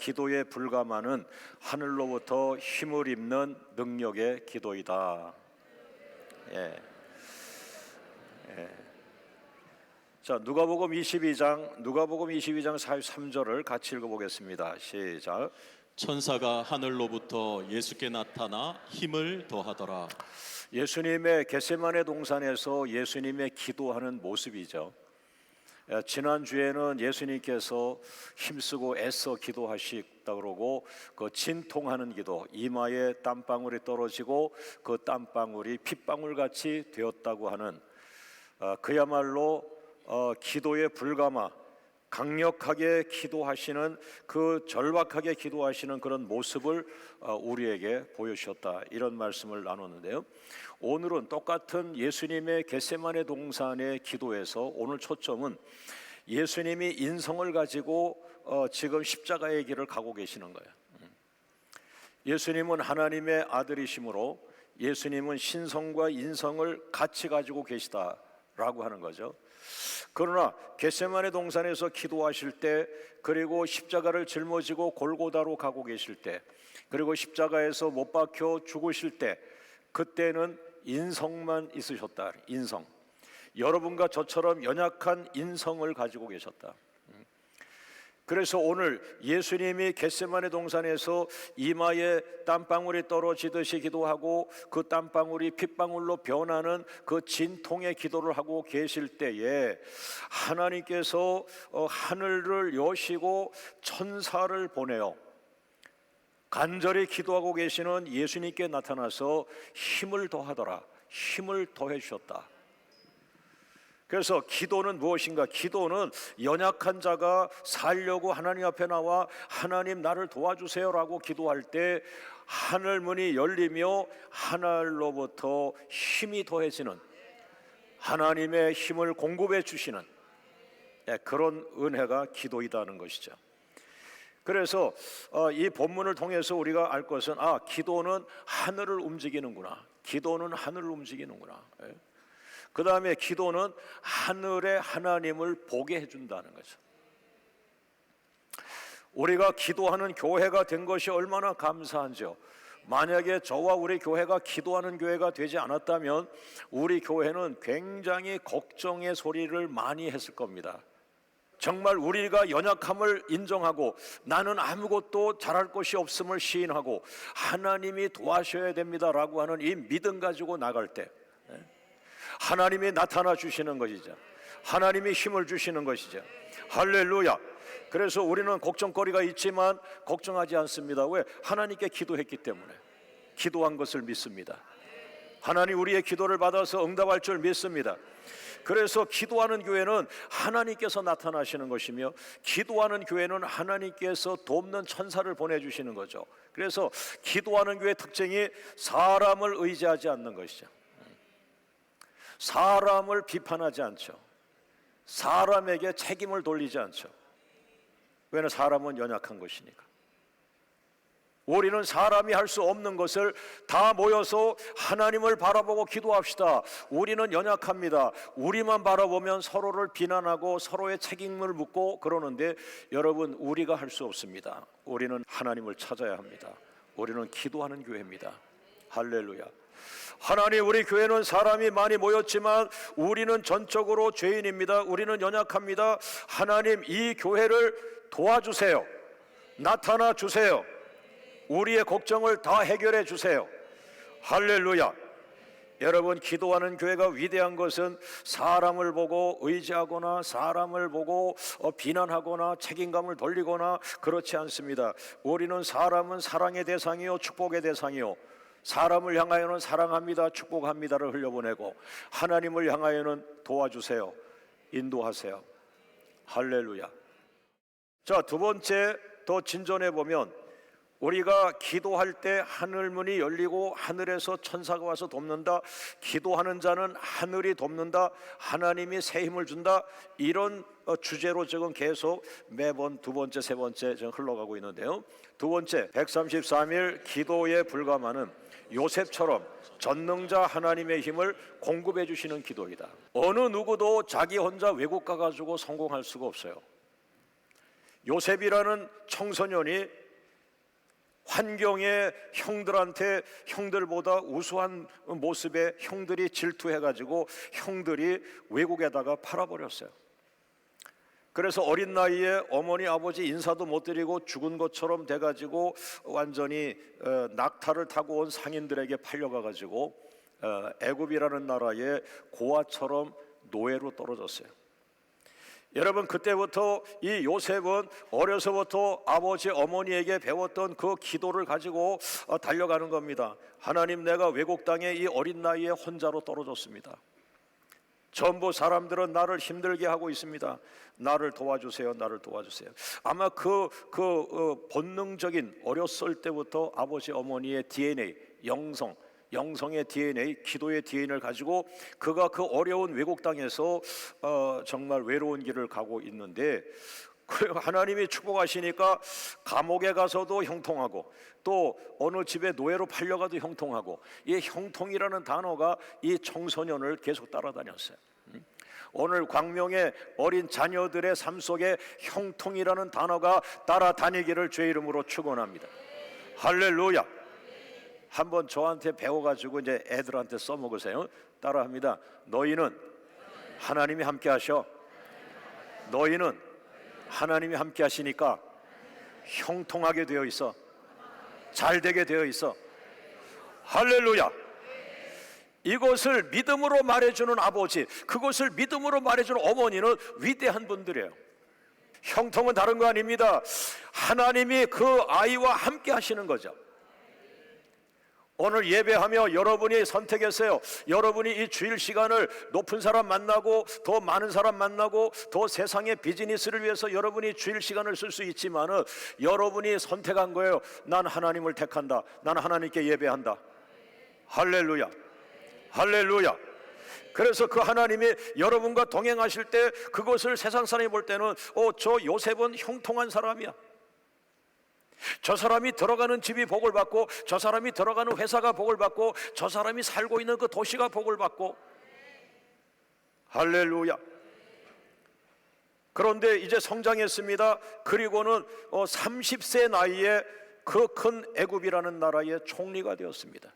기도에 불감하는 하늘로부터 힘을 입는 능력의 기도이다. 예. 예. 자, 누가복음 22장 누가복음 22장 43절을 같이 읽어 보겠습니다. 시작. 천사가 하늘로부터 예수께 나타나 힘을 더하더라. 예수님의 겟세마네 동산에서 예수님의 기도하는 모습이죠. 예, 지난 주에는 예수님께서 힘쓰고 애써 기도하시다 그러고 그 진통하는 기도 이마에 땀방울이 떨어지고 그 땀방울이 핏방울 같이 되었다고 하는 어, 그야말로 어, 기도에 불감하 강력하게 기도하시는 그 절박하게 기도하시는 그런 모습을 어, 우리에게 보여주셨다 이런 말씀을 나눴는데요. 오늘은 똑같은 예수님의 겟세마네 동산의 기도에서 오늘 초점은 예수님이 인성을 가지고 어, 지금 십자가의 길을 가고 계시는 거예요. 음. 예수님은 하나님의 아들이심으로 예수님은 신성과 인성을 같이 가지고 계시다라고 하는 거죠. 그러나 겟세마네 동산에서 기도하실 때 그리고 십자가를 짊어지고 골고다로 가고 계실 때 그리고 십자가에서 못 박혀 죽으실 때 그때는 인성만 있으셨다. 인성. 여러분과 저처럼 연약한 인성을 가지고 계셨다. 그래서 오늘 예수님이 겟세마네 동산에서 이마에 땀방울이 떨어지듯이 기도하고 그 땀방울이 핏방울로 변하는 그 진통의 기도를 하고 계실 때에 하나님께서 어, 하늘을 여시고 천사를 보내요. 간절히 기도하고 계시는 예수님께 나타나서 힘을 더하더라. 힘을 더해 주셨다. 그래서 기도는 무엇인가? 기도는 연약한 자가 살려고 하나님 앞에 나와 하나님 나를 도와주세요라고 기도할 때 하늘 문이 열리며 하늘로부터 힘이 더해지는 하나님의 힘을 공급해 주시는 예, 그런 은혜가 기도이다는 것이죠. 그래서 어, 이 본문을 통해서 우리가 알 것은 아 기도는 하늘을 움직이는구나. 기도는 하늘을 움직이는구나. 예. 그 다음에 기도는 하늘의 하나님을 보게 해준다는 거죠. 우리가 기도하는 교회가 된 것이 얼마나 감사한지요. 만약에 저와 우리 교회가 기도하는 교회가 되지 않았다면 우리 교회는 굉장히 걱정의 소리를 많이 했을 겁니다. 정말 우리가 연약함을 인정하고 나는 아무것도 잘할 것이 없음을 시인하고 하나님이 도와셔야 됩니다라고 하는 이 믿음 가지고 나갈 때 하나님이 나타나 주시는 것이죠. 하나님이 힘을 주시는 것이죠. 할렐루야. 그래서 우리는 걱정거리가 있지만 걱정하지 않습니다. 왜? 하나님께 기도했기 때문에. 기도한 것을 믿습니다. 하나님 우리의 기도를 받아서 응답할 줄 믿습니다. 그래서 기도하는 교회는 하나님께서 나타나시는 것이며 기도하는 교회는 하나님께서 돕는 천사를 보내주시는 거죠. 그래서 기도하는 교회 특징이 사람을 의지하지 않는 것이죠. 사람을 비판하지 않죠. 사람에게 책임을 돌리지 않죠. 왜냐하면 사람은 연약한 것이니까. 우리는 사람이 할 수 없는 것을 다 모여서 하나님을 바라보고 기도합시다. 우리는 연약합니다. 우리만 바라보면 서로를 비난하고 서로의 책임을 묻고 그러는데 여러분 우리가 할 수 없습니다. 우리는 하나님을 찾아야 합니다. 우리는 기도하는 교회입니다. 할렐루야. 하나님 우리 교회는 사람이 많이 모였지만 우리는 전적으로 죄인입니다. 우리는 연약합니다. 하나님 이 교회를 도와주세요. 나타나 주세요. 우리의 걱정을 다 해결해 주세요. 할렐루야. 여러분 기도하는 교회가 위대한 것은 사람을 보고 의지하거나 사람을 보고 어, 비난하거나 책임감을 돌리거나 그렇지 않습니다. 우리는 사람은 사랑의 대상이요 축복의 대상이요 사람을 향하여는 사랑합니다 축복합니다를 흘려보내고 하나님을 향하여는 도와주세요 인도하세요 할렐루야. 자 두 번째 더 진전해 보면 우리가 기도할 때 하늘 문이 열리고 하늘에서 천사가 와서 돕는다. 기도하는 자는 하늘이 돕는다. 하나님이 새 힘을 준다. 이런 어, 주제로 지금 계속 매번 두 번째, 세 번째 지금 흘러가고 있는데요. 두 번째, 133일 기도에 불감하는 요셉처럼 전능자 하나님의 힘을 공급해 주시는 기도이다. 어느 누구도 자기 혼자 외국 가가지고 성공할 수가 없어요. 요셉이라는 청소년이 환경의 형들한테 형들보다 우수한 모습에 형들이 질투해가지고 형들이 외국에다가 팔아버렸어요. 그래서 어린 나이에 어머니 아버지 인사도 못 드리고 죽은 것처럼 돼가지고 완전히 어, 낙타를 타고 온 상인들에게 팔려가가지고 어, 애굽이라는 나라의 고아처럼 노예로 떨어졌어요. 여러분 그때부터 이 요셉은 어려서부터 아버지 어머니에게 배웠던 그 기도를 가지고 어, 달려가는 겁니다. 하나님 내가 외국 땅에 이 어린 나이에 혼자로 떨어졌습니다. 전부 사람들은 나를 힘들게 하고 있습니다. 나를 도와주세요. 나를 도와주세요. 아마 그, 그 어, 본능적인 어렸을 때부터 아버지 어머니의 DNA, 영성, 영성의 DNA, 기도의 DNA를 가지고 그가 그 어려운 외국 땅에서 어, 정말 외로운 길을 가고 있는데 그 하나님이 축복하시니까 감옥에 가서도 형통하고 또 어느 집에 노예로 팔려가도 형통하고 이 형통이라는 단어가 이 청소년을 계속 따라다녔어요. 음? 오늘 광명의 어린 자녀들의 삶 속에 형통이라는 단어가 따라다니기를 주의 이름으로 축원합니다. 할렐루야. 한번 저한테 배워가지고 이제 애들한테 써먹으세요. 따라합니다. 너희는 하나님이 함께 하셔. 너희는 하나님이 함께 하시니까 형통하게 되어 있어. 잘 되게 되어 있어. 할렐루야. 이것을 믿음으로 말해주는 아버지, 그것을 믿음으로 말해주는 어머니는 위대한 분들이에요. 형통은 다른 거 아닙니다. 하나님이 그 아이와 함께 하시는 거죠. 오늘 예배하며 여러분이 선택했어요. 여러분이 이 주일 시간을 높은 사람 만나고 더 많은 사람 만나고 더 세상의 비즈니스를 위해서 여러분이 주일 시간을 쓸 수 있지만은 여러분이 선택한 거예요. 난 하나님을 택한다. 난 하나님께 예배한다. 할렐루야. 할렐루야. 그래서 그 하나님이 여러분과 동행하실 때 그것을 세상 사람이 볼 때는 어, 저 요셉은 형통한 사람이야. 저 사람이 들어가는 집이 복을 받고 저 사람이 들어가는 회사가 복을 받고 저 사람이 살고 있는 그 도시가 복을 받고 할렐루야. 그런데 이제 성장했습니다. 그리고는 어, 30세 나이에 그 큰 애굽이라는 나라의 총리가 되었습니다.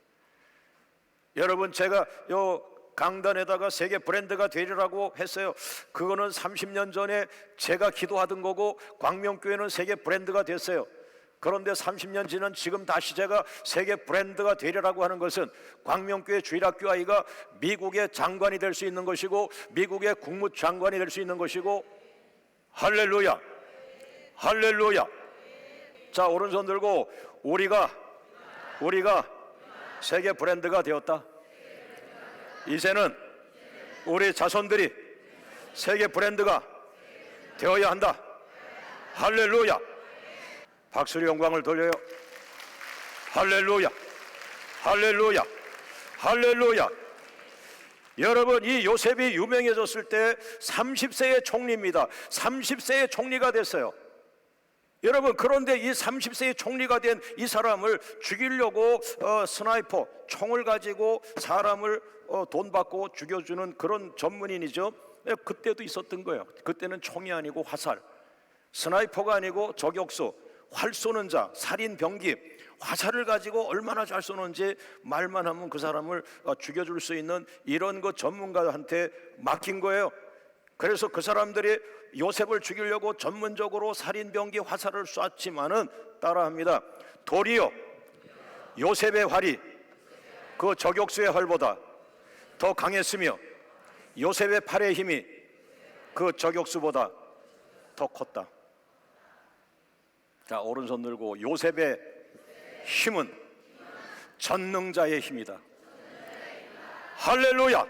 여러분 제가 요 강단에다가 세계 브랜드가 되리라고 했어요. 그거는 30년 전에 제가 기도하던 거고 광명교회는 세계 브랜드가 됐어요. 그런데 30년 지난 지금 다시 제가 세계 브랜드가 되리라고 하는 것은 광명교회 주일학교 아이가 미국의 장관이 될 수 있는 것이고 미국의 국무장관이 될 수 있는 것이고 할렐루야! 할렐루야! 자 오른손 들고 우리가 우리가 세계 브랜드가 되었다. 이제는 우리 자손들이 세계 브랜드가 되어야 한다. 할렐루야 박수로 영광을 돌려요. 할렐루야. 할렐루야. 할렐루야. 여러분 이 요셉이 유명해졌을 때 30세의 총리입니다. 30세의 총리가 됐어요. 여러분 그런데 이 30세의 총리가 된 이 사람을 죽이려고 어, 스나이퍼 총을 가지고 사람을 어, 돈 받고 죽여주는 그런 전문인이죠. 예, 그때도 있었던 거예요. 그때는 총이 아니고 화살, 스나이퍼가 아니고 저격수, 활 쏘는 자, 살인 병기, 화살을 가지고 얼마나 잘 쏘는지 말만 하면 그 사람을 어, 죽여줄 수 있는 이런 거 전문가한테 맡긴 거예요. 그래서 그 사람들이 요셉을 죽이려고 전문적으로 살인 병기 화살을 쐈지만은 따라합니다. 도리어 요셉의 활이 그 저격수의 활보다 더 강했으며 요셉의 팔의 힘이 그 저격수보다 더 컸다. 자 오른손 들고 요셉의 힘은 전능자의 힘이다. 할렐루야.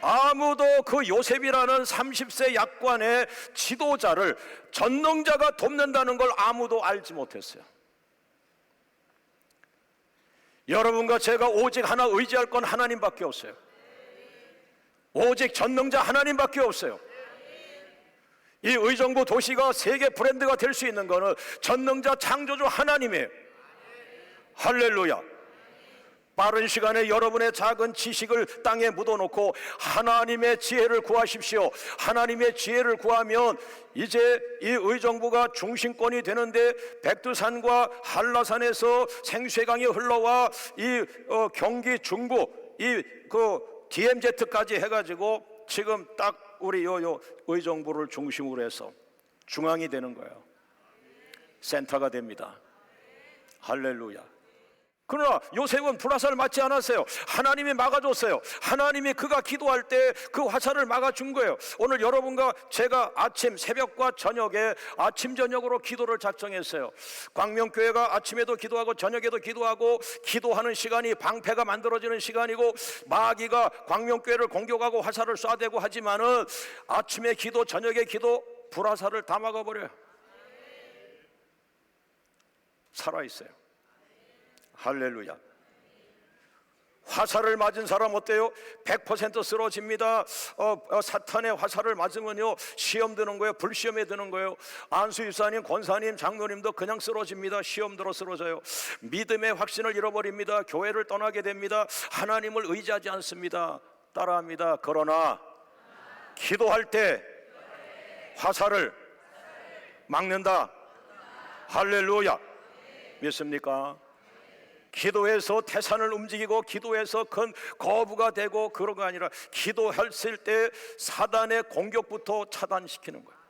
아무도 그 요셉이라는 30세 약관의 지도자를 전능자가 돕는다는 걸 아무도 알지 못했어요. 여러분과 제가 오직 하나 의지할 건 하나님밖에 없어요. 오직 전능자 하나님밖에 없어요. 이 의정부 도시가 세계 브랜드가 될 수 있는 것은 전능자 창조주 하나님이에요. 할렐루야. 빠른 시간에 여러분의 작은 지식을 땅에 묻어놓고 하나님의 지혜를 구하십시오. 하나님의 지혜를 구하면 이제 이 의정부가 중심권이 되는데 백두산과 한라산에서 생수강이 흘러와 이 어, 경기 중부 이 그 DMZ까지 해가지고 지금 딱 우리 요, 요 의정부를 중심으로 해서 중앙이 되는 거예요. 센터가 됩니다. 할렐루야. 그러나 요셉은 불화살을 맞지 않았어요. 하나님이 막아줬어요. 하나님이 그가 기도할 때 그 화살을 막아준 거예요. 오늘 여러분과 제가 아침 새벽과 저녁에 아침 저녁으로 기도를 작정했어요. 광명교회가 아침에도 기도하고 저녁에도 기도하고 기도하는 시간이 방패가 만들어지는 시간이고 마귀가 광명교회를 공격하고 화살을 쏴대고 하지만은 아침에 기도 저녁에 기도 불화살을 다 막아버려요. 살아있어요. 할렐루야. 화살을 맞은 사람 어때요? 100% 쓰러집니다. 어, 어, 사탄의 화살을 맞으면요 시험 드는 거예요. 불시험에 드는 거예요. 안수 집사님, 권사님, 장로님도 그냥 쓰러집니다. 시험 들어 쓰러져요. 믿음의 확신을 잃어버립니다. 교회를 떠나게 됩니다. 하나님을 의지하지 않습니다. 따라합니다. 그러나 기도할 때 화살을 막는다. 할렐루야. 믿습니까? 기도해서 태산을 움직이고 기도해서 큰 거부가 되고 그런 거 아니라 기도했을 때 사단의 공격부터 차단시키는 거예요.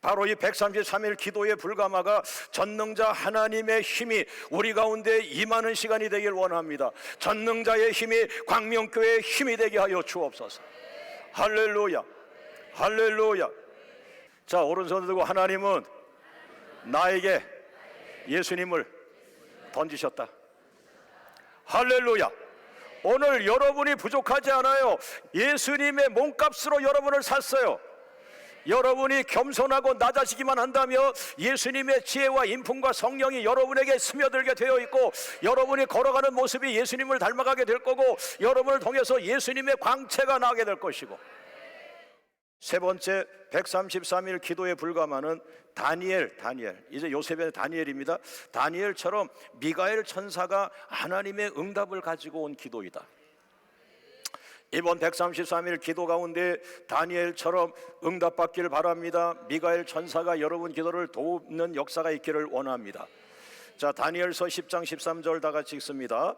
바로 이 133일 기도의 불가마가 전능자 하나님의 힘이 우리 가운데 임하는 시간이 되길 원합니다. 전능자의 힘이 광명교회의 힘이 되게 하여 주옵소서. 할렐루야. 할렐루야. 자, 오른손 들고 하나님은 나에게 예수님을 던지셨다. 할렐루야. 오늘 여러분이 부족하지 않아요. 예수님의 몸값으로 여러분을 샀어요. 여러분이 겸손하고 낮아지기만 한다면 예수님의 지혜와 인품과 성령이 여러분에게 스며들게 되어 있고 여러분이 걸어가는 모습이 예수님을 닮아가게 될 거고 여러분을 통해서 예수님의 광채가 나게 될 것이고 세 번째 133일 기도에 불감하는 다니엘, 다니엘. 이제 요셉의 다니엘입니다. 다니엘처럼 미가엘 천사가 하나님의 응답을 가지고 온 기도이다. 이번 133일 기도 가운데 다니엘처럼 응답받기를 바랍니다. 미가엘 천사가 여러분 기도를 돕는 역사가 있기를 원합니다. 자, 다니엘서 10장 13절 다 같이 읽습니다.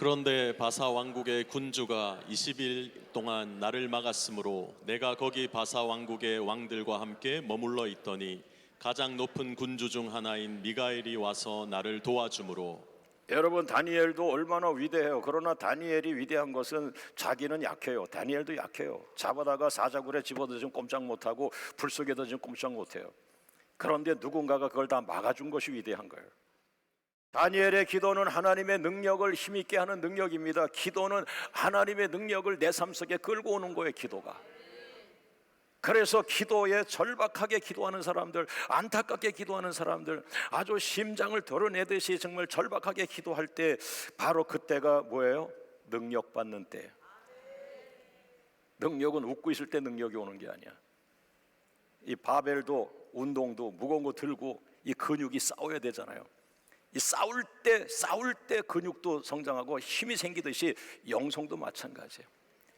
그런데 바사 왕국의 군주가 20일 동안 나를 막았으므로 내가 거기 바사 왕국의 왕들과 함께 머물러 있더니 가장 높은 군주 중 하나인 미가엘이 와서 나를 도와주므로 여러분 다니엘도 얼마나 위대해요. 그러나 다니엘이 위대한 것은 자기는 약해요. 다니엘도 약해요. 잡아다가 사자굴에 집어넣으면 꼼짝 못하고 불 속에 던지면 꼼짝 못해요. 그런데 누군가가 그걸 다 막아준 것이 위대한 거예요. 다니엘의 기도는 하나님의 능력을 힘있게 하는 능력입니다. 기도는 하나님의 능력을 내 삶 속에 끌고 오는 거예요. 기도가. 그래서 기도에 절박하게 기도하는 사람들, 안타깝게 기도하는 사람들, 아주 심장을 드러내듯이 정말 절박하게 기도할 때 바로 그때가 뭐예요? 능력 받는 때. 능력은 웃고 있을 때 능력이 오는 게 아니야. 이 바벨도 운동도 무거운 거 들고 이 근육이 싸워야 되잖아요. 이 싸울 때 싸울 때 근육도 성장하고 힘이 생기듯이 영성도 마찬가지예요.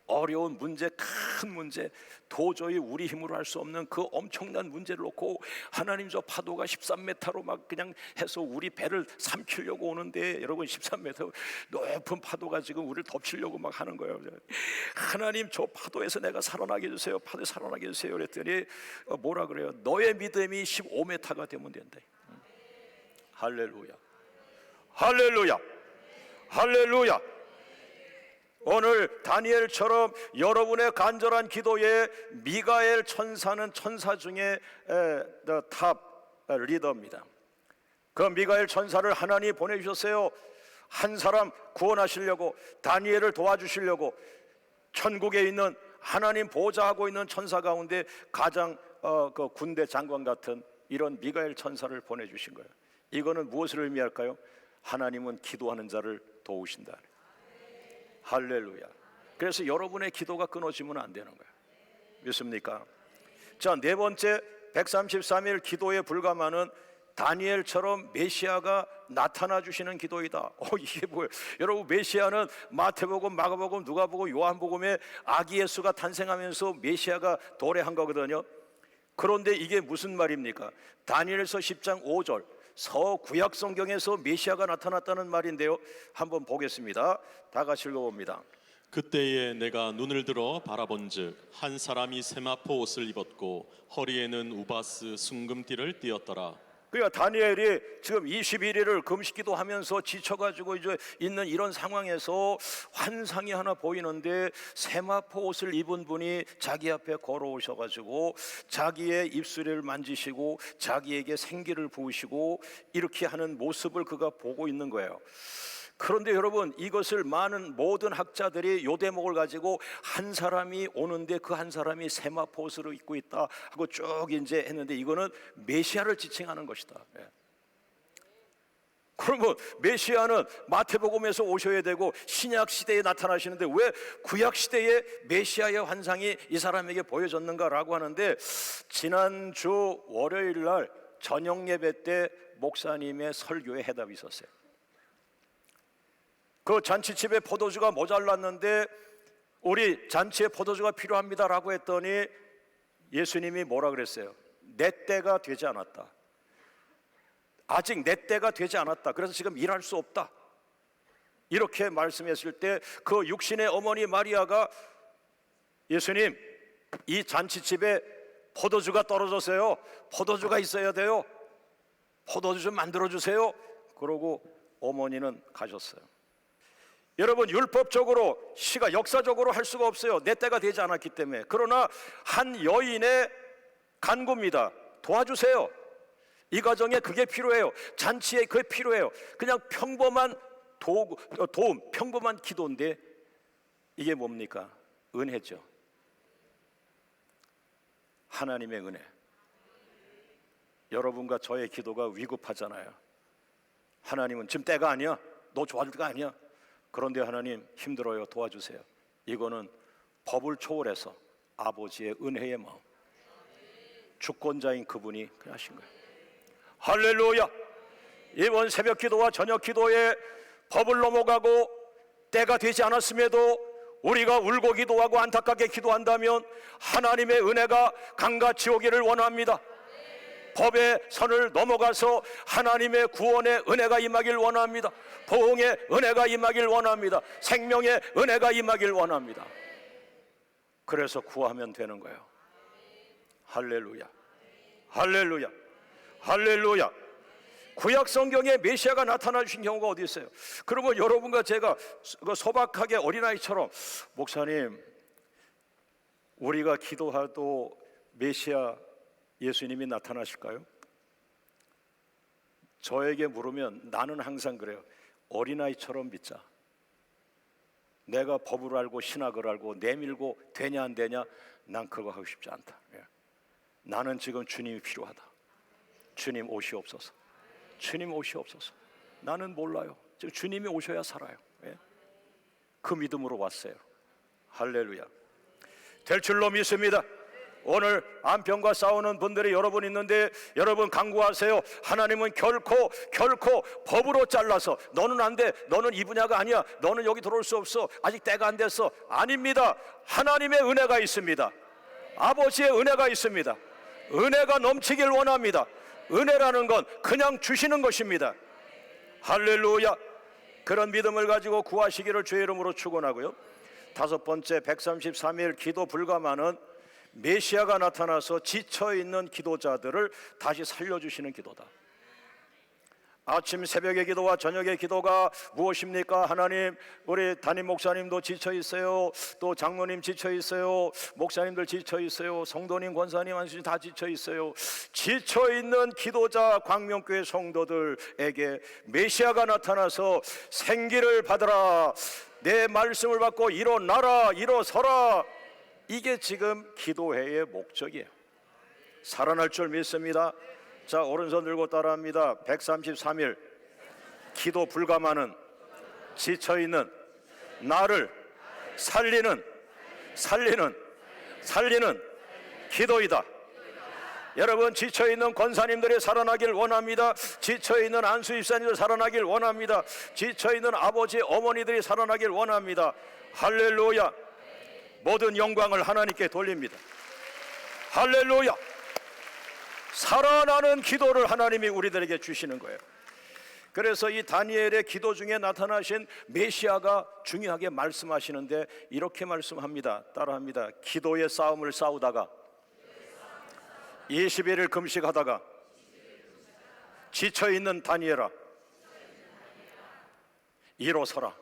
어려운 문제, 큰 문제, 도저히 우리 힘으로 할 수 없는 그 엄청난 문제를 놓고 하나님 저 파도가 13m로 막 그냥 해서 우리 배를 삼키려고 오는데 여러분 13m 높은 파도가 지금 우리를 덮치려고 막 하는 거예요. 하나님 저 파도에서 내가 살아나게 해주세요. 파도에 살아나게 해주세요. 그랬더니 어, 뭐라 그래요? 너의 믿음이 15m가 되면 된다. 할렐루야. 할렐루야. 할렐루야. 오늘 다니엘처럼 여러분의 간절한 기도에 미가엘 천사는 천사 중에 탑 리더입니다. 그 미가엘 천사를 하나님이 보내주셨어요. 한 사람 구원하시려고 다니엘을 도와주시려고 천국에 있는 하나님 보좌하고 있는 천사 가운데 가장 어, 그 군대 장관 같은 이런 미가엘 천사를 보내주신 거예요. 이거는 무엇을 의미할까요? 하나님은 기도하는 자를 도우신다. 할렐루야. 그래서 여러분의 기도가 끊어지면 안 되는 거예요. 믿습니까? 자, 네 번째 133일 기도에 불감하는 다니엘처럼 메시아가 나타나 주시는 기도이다. 어 이게 뭐예요? 여러분 메시아는 마태복음, 마가복음, 누가복음, 요한복음에 아기 예수가 탄생하면서 메시아가 도래한 거거든요. 그런데 이게 무슨 말입니까? 다니엘서 10장 5절 서구약 성경에서 메시아가 나타났다는 말인데요. 한번 보겠습니다. 다 같이 읽어봅니다. 그때에 내가 눈을 들어 바라본즉 한 사람이 세마포 옷을 입었고 허리에는 우바스 순금띠를 띠었더라. 그러니까 다니엘이 지금 21일을 금식기도 하면서 지쳐가지고 이제 있는 이런 상황에서 환상이 하나 보이는데 세마포 옷을 입은 분이 자기 앞에 걸어오셔가지고 자기의 입술을 만지시고 자기에게 생기를 부으시고 이렇게 하는 모습을 그가 보고 있는 거예요. 그런데 여러분 이것을 많은 모든 학자들이 요 대목을 가지고 한 사람이 오는데 그 한 사람이 세마포 옷을 입고 있다 하고 쭉 이제 했는데 이거는 메시아를 지칭하는 것이다. 예. 그러면 메시아는 마태복음에서 오셔야 되고 신약 시대에 나타나시는데 왜 구약 시대에 메시아의 환상이 이 사람에게 보여졌는가라고 하는데 지난주 월요일 날 저녁 예배 때 목사님의 설교에 해답이 있었어요. 그 잔치집에 포도주가 모자랐는데 우리 잔치에 포도주가 필요합니다라고 했더니 예수님이 뭐라 그랬어요? 내 때가 되지 않았다. 아직 내 때가 되지 않았다. 그래서 지금 일할 수 없다. 이렇게 말씀했을 때 그 육신의 어머니 마리아가 예수님 이 잔치집에 포도주가 떨어졌어요. 포도주가 있어야 돼요. 포도주 좀 만들어 주세요. 그러고 어머니는 가셨어요. 여러분 율법적으로 시가 역사적으로 할 수가 없어요. 내 때가 되지 않았기 때문에. 그러나 한 여인의 간구입니다. 도와주세요. 이 과정에 그게 필요해요. 잔치에 그게 필요해요. 그냥 평범한 도구, 어, 도움, 평범한 기도인데 이게 뭡니까? 은혜죠. 하나님의 은혜. 여러분과 저의 기도가 위급하잖아요. 하나님은 지금 때가 아니야. 너 좋아질 때가 아니야. 그런데 하나님 힘들어요. 도와주세요. 이거는 법을 초월해서 아버지의 은혜의 마음. 주권자인 그분이 하신 거예요. 할렐루야. 이번 새벽 기도와 저녁 기도에 법을 넘어가고 때가 되지 않았음에도 우리가 울고 기도하고 안타깝게 기도한다면 하나님의 은혜가 강같이 오기를 원합니다. 법의 선을 넘어가서 하나님의 구원의 은혜가 임하길 원합니다. 보응의 은혜가 임하길 원합니다. 생명의 은혜가 임하길 원합니다. 그래서 구하면 되는 거예요. 할렐루야. 할렐루야. 할렐루야. 구약 성경에 메시아가 나타나 주신 경우가 어디 있어요? 그러면 여러분과 제가 그 소박하게 어린아이처럼 목사님 우리가 기도하도 메시아 예수님이 나타나실까요? 저에게 물으면 나는 항상 그래요. 어린아이처럼 믿자. 내가 법을 알고 신학을 알고 내밀고 되냐 안 되냐 난 그거 하고 싶지 않다. 예. 나는 지금 주님이 필요하다. 주님 오시옵소서. 주님 오시옵소서. 나는 몰라요. 주님이 오셔야 살아요. 예. 그 믿음으로 왔어요. 할렐루야. 될 줄로 믿습니다. 오늘 안평과 싸우는 분들이 여러분 있는데 여러분 강구하세요. 하나님은 결코 결코 법으로 잘라서 너는 안 돼. 너는 이 분야가 아니야. 너는 여기 들어올 수 없어. 아직 때가 안 됐어. 아닙니다. 하나님의 은혜가 있습니다. 아버지의 은혜가 있습니다. 은혜가 넘치길 원합니다. 은혜라는 건 그냥 주시는 것입니다. 할렐루야. 그런 믿음을 가지고 구하시기를 주의 이름으로 축원하고요. 다섯 번째 133일 기도 불가마는 메시아가 나타나서 지쳐 있는 기도자들을 다시 살려 주시는 기도다. 아침 새벽의 기도와 저녁의 기도가 무엇입니까? 하나님, 우리 담임 목사님도 지쳐 있어요. 또 장로님 지쳐 있어요. 목사님들 지쳐 있어요. 성도님, 권사님, 안수님 다 지쳐 있어요. 지쳐 있는 기도자 광명교회 성도들에게 메시아가 나타나서 생기를 받으라. 내 말씀을 받고 일어나라, 일어서라. 이게 지금 기도회의 목적이에요. 살아날 줄 믿습니다. 자, 오른손 들고 따라합니다. 133일 기도 불감하는 지쳐 있는 나를 살리는 살리는 살리는 기도이다. 여러분 지쳐 있는 권사님들이 살아나길 원합니다. 지쳐 있는 안수 입사님들 살아나길 원합니다. 지쳐 있는 아버지 어머니들이 살아나길 원합니다. 할렐루야. 모든 영광을 하나님께 돌립니다. 할렐루야. 살아나는 기도를 하나님이 우리들에게 주시는 거예요. 그래서 이 다니엘의 기도 중에 나타나신 메시아가 중요하게 말씀하시는데 이렇게 말씀합니다. 따라합니다. 기도의 싸움을 싸우다가 21일 금식하다가 지쳐 있는 다니엘아 일어서라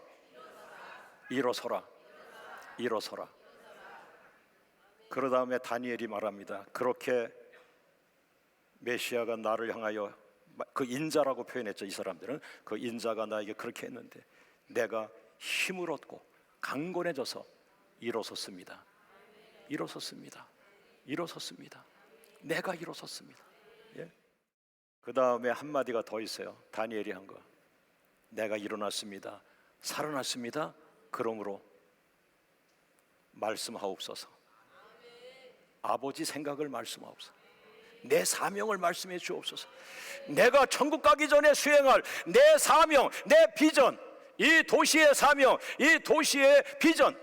일어서라 일어서라 그러 다음에 다니엘이 말합니다. 그렇게 메시아가 나를 향하여 그 인자라고 표현했죠. 이 사람들은 그 인자가 나에게 그렇게 했는데 내가 힘을 얻고 강건해져서 일어섰습니다. 일어섰습니다. 일어섰습니다. 내가 일어섰습니다. 예? 그 다음에 한 마디가 더 있어요. 다니엘이 한 거. 내가 일어났습니다. 살아났습니다. 그러므로 말씀하옵소서. 아버지 생각을 말씀하옵소서. 내 사명을 말씀해 주옵소서. 내가 천국 가기 전에 수행할 내 사명, 내 비전, 이 도시의 사명, 이 도시의 비전,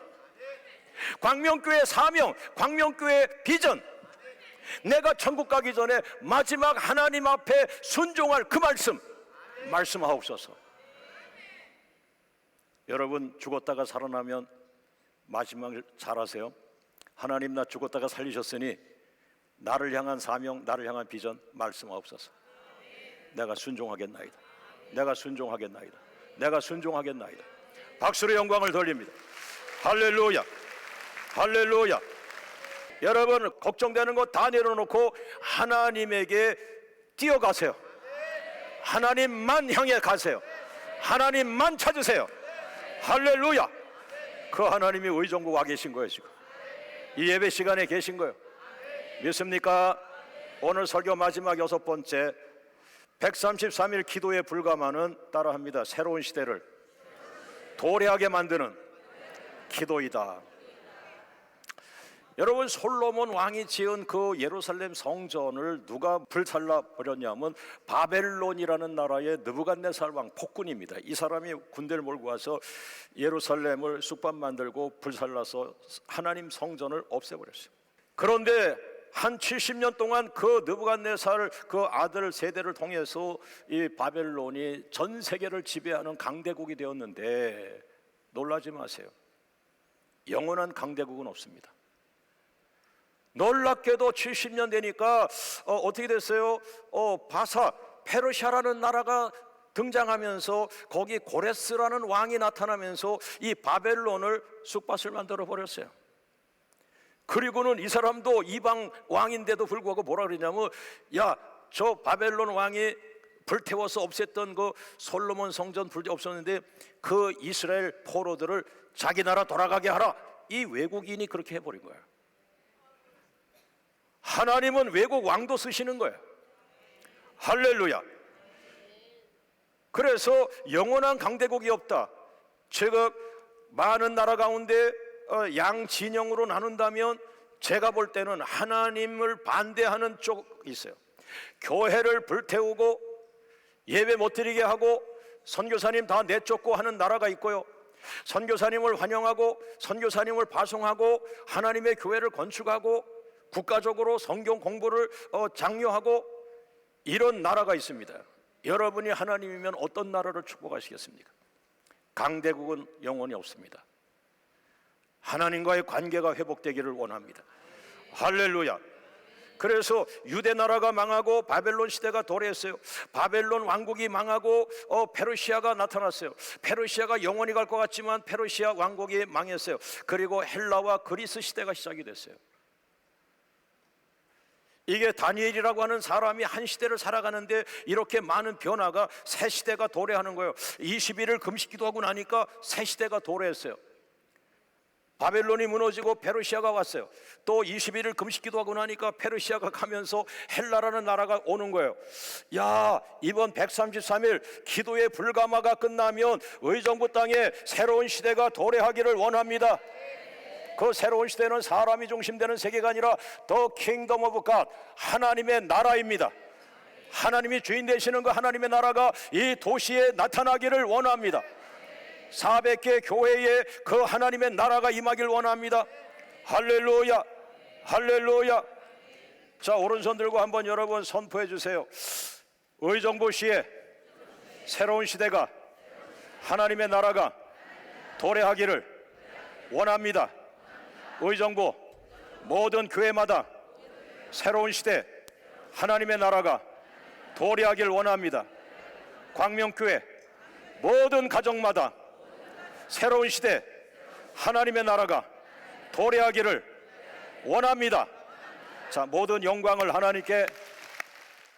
광명교회 사명, 광명교회 비전. 내가 천국 가기 전에 마지막 하나님 앞에 순종할 그 말씀, 말씀하옵소서. 여러분 죽었다가 살아나면 마지막을 잘하세요. 하나님 나 죽었다가 살리셨으니 나를 향한 사명, 나를 향한 비전 말씀하옵소서. 내가 순종하겠나이다. 내가 순종하겠나이다. 내가 순종하겠나이다. 박수로 영광을 돌립니다. 할렐루야. 할렐루야. 여러분 걱정되는 거 다 내려놓고 하나님에게 뛰어가세요. 하나님만 향해 가세요. 하나님만 찾으세요. 할렐루야. 그 하나님이 의정부 와 계신 거예요 지금. 이 예배 시간에 계신 거예요. 믿습니까? 오늘 설교 마지막 여섯 번째 133일 기도에 불감하는 따라합니다. 새로운 시대를 도래하게 만드는 기도이다. 여러분 솔로몬 왕이 지은 그 예루살렘 성전을 누가 불살라 버렸냐면 바벨론이라는 나라의 느부갓네살 왕 폭군입니다. 이 사람이 군대를 몰고 와서 예루살렘을 쑥밥 만들고 불살라서 하나님 성전을 없애버렸어요. 그런데 한 70년 동안 그 느부갓네살 그 아들 세대를 통해서 이 바벨론이 전 세계를 지배하는 강대국이 되었는데 놀라지 마세요. 영원한 강대국은 없습니다. 놀랍게도 70년 되니까 어, 떻게 됐어요? 어, 바사 페르시아라는 나라가 등장하면서 거기 고레스라는 왕이 나타나면서 이 바벨론을 쑥밭을 만들어 버렸어요. 그리고는 이 사람도 이방 왕인데도 불구하고 뭐라 그러냐면 야 저 바벨론 왕이 불태워서 없앴던 그 솔로몬 성전 불 없었는데 그 이스라엘 포로들을 자기 나라 돌아가게 하라 이 외국인이 그렇게 해버린 거예요. 하나님은 외국 왕도 쓰시는 거예요. 할렐루야. 그래서 영원한 강대국이 없다. 즉 많은 나라 가운데 어, 양 진영으로 나눈다면 제가 볼 때는 하나님을 반대하는 쪽이 있어요. 교회를 불태우고 예배 못 드리게 하고 선교사님 다 내쫓고 하는 나라가 있고요. 선교사님을 환영하고 선교사님을 파송하고 하나님의 교회를 건축하고 국가적으로 성경 공부를 어, 장려하고 이런 나라가 있습니다. 여러분이 하나님이면 어떤 나라를 축복하시겠습니까? 강대국은 영원히 없습니다. 하나님과의 관계가 회복되기를 원합니다. 할렐루야. 그래서 유대 나라가 망하고 바벨론 시대가 도래했어요. 바벨론 왕국이 망하고 어, 페르시아가 나타났어요. 페르시아가 영원히 갈 것 같지만 페르시아 왕국이 망했어요. 그리고 헬라와 그리스 시대가 시작이 됐어요. 이게 다니엘이라고 하는 사람이 한 시대를 살아가는데 이렇게 많은 변화가 새 시대가 도래하는 거예요. 20일을 금식 기도하고 나니까 새 시대가 도래했어요. 바벨론이 무너지고 페르시아가 왔어요. 또 21일 금식 기도하고 나니까 페르시아가 가면서 헬라라는 나라가 오는 거예요. 야, 이번 133일 기도의 불가마가 끝나면 의정부 땅에 새로운 시대가 도래하기를 원합니다. 그 새로운 시대는 사람이 중심되는 세계가 아니라 더 킹덤 오브 갓 하나님의 나라입니다. 하나님이 주인 되시는 그 하나님의 나라가 이 도시에 나타나기를 원합니다. 400개 교회에 그 하나님의 나라가 임하길 원합니다. 할렐루야, 할렐루야. 자 오른손 들고 한번 여러분 선포해 주세요. 의정부 시에 새로운 시대가 하나님의 나라가 도래하기를 원합니다. 의정부 모든 교회마다 새로운 시대 하나님의 나라가 도래하길 원합니다. 광명교회 모든 가정마다 새로운 시대 하나님의 나라가 도래하기를 원합니다. 자, 모든 영광을 하나님께